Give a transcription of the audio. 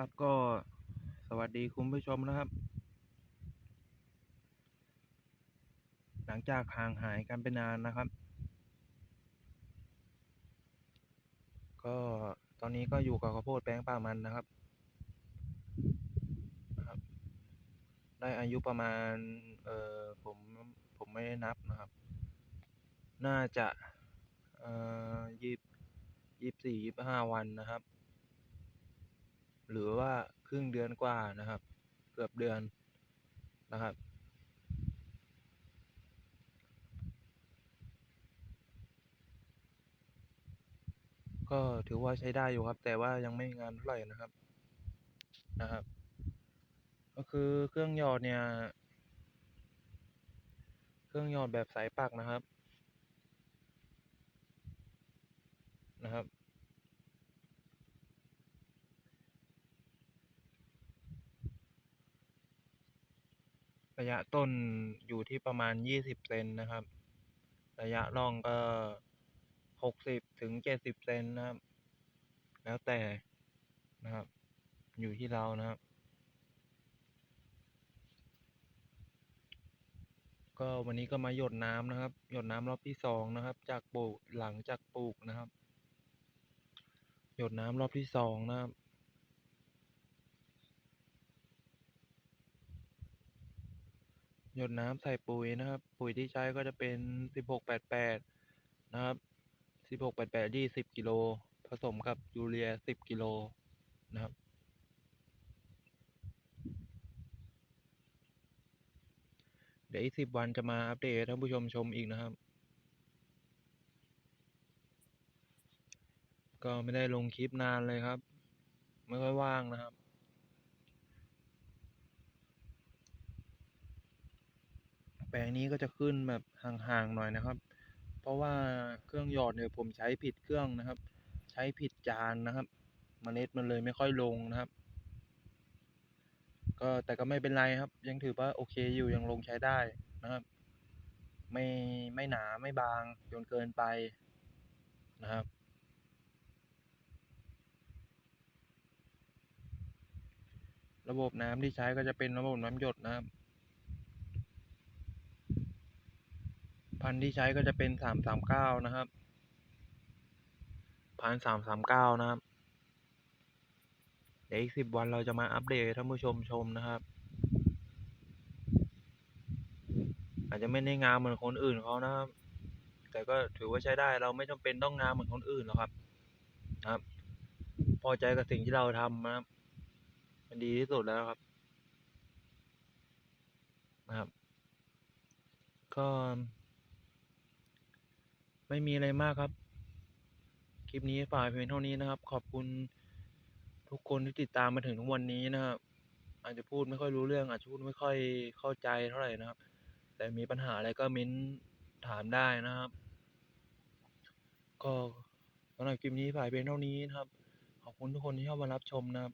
ครับก็สวัสดีคุณผู้ชมนะครับ หลังจากห่างหายกันไปนานนะครับ ก็ตอนนี้ก็อยู่กับข้าวโพดแป้งป่ามันนะครับนะครับ ได้อายุประมาณ เออผมผมไม่ได้นับนะครับ น่าจะ เอ่อยี่ยี่สี่ยี่ห้าวันนะครับ หรือว่าครึ่งเดือนกว่านะครับ เกือบเดือนนะครับ ก็ถือว่าใช้ได้อยู่ครับ แต่ว่ายังไม่งานเท่าไหร่นะครับนะครับ ก็คือเครื่องหยอดเนี่ย เครื่องหยอดแบบสายปักนะครับนะครับ ระยะต้นอยู่ที่ประมาณยี่สิบเซนนะครับ ระยะร่องก็หกสิบถึงเจ็ดสิบเซนนะครับ แล้วแต่นะครับ อยู่ที่เรานะครับ ก็วันนี้ก็มาหยดน้ำนะครับ หยดน้ำรอบที่สองนะครับ จากปลูกหลังจากปลูกนะครับ หยดน้ำรอบที่สองนะครับ หยดน้ำใส่ปุ๋ยนะครับ ปุ๋ยที่ใช้ก็จะเป็นสิบหกแปดแปดนะครับสิบหกแปดแปดยี่สิบกิโลผสมกับยูเรียสิบกิโลนะครับเดี๋ยวอีกสิบวันจะมาอัปเดตท่านผู้ชมชมอีกนะครับ ก็ไม่ได้ลงคลิปนานเลยครับ ไม่ค่อยว่างนะครับ แป ลงนี้ก็จะขึ้นแบบห่างๆหน่อยนะครับ เพราะว่าเครื่องหยอดเนี่ยผมใช้ผิดเครื่องนะครับ ใช้ผิดจานนะครับมเมล็ดมันเลยไม่ค่อยลงนะครับ ก็แต่ก็ไม่เป็นไรครับ ยังถือว่าโอเคอยู่ยังลงใช้ได้นะครับ ไม่ไม่หนาไม่บางจนเกินไปนะครับระบบน้ำที่ใช้ก็จะเป็นระบบน้ำหยดนะครับ พันธุ์ที่ใช้ก็จะเป็นสามสามเก้านะครับพันสามสามเก้านะครับ เดี๋ยวอีกสิบวันเราจะมาอัปเดตให้ท่านผู้ชมชมนะครับ อาจจะไม่ได้งามเหมือนคนอื่นเขานะครับ แต่ก็ถือว่าใช้ได้เราไม่จำเป็นต้องงามเหมือนคนอื่นหรอกครับนะครับ พอใจกับสิ่งที่เราทำนะครับ มันดีที่สุดแล้วครับ นะครับก็ ไม่มีอะไรมากครับ คลิปนี้ฝากเพียงเท่านี้นะครับ ขอบคุณทุกคนที่ติดตามมาถึงทุกวันนี้นะครับอาจจะพูดไม่ค่อยรู้เรื่อง อาจจะพูดไม่ค่อยเข้าใจเท่าไหร่นะครับ แต่มีปัญหาอะไรก็เม้นถามได้นะครับ ก็สำหรับคลิปนี้ฝากเพียงเท่านี้นะครับ ขอบคุณทุกคนที่เข้ามารับชมนะครับ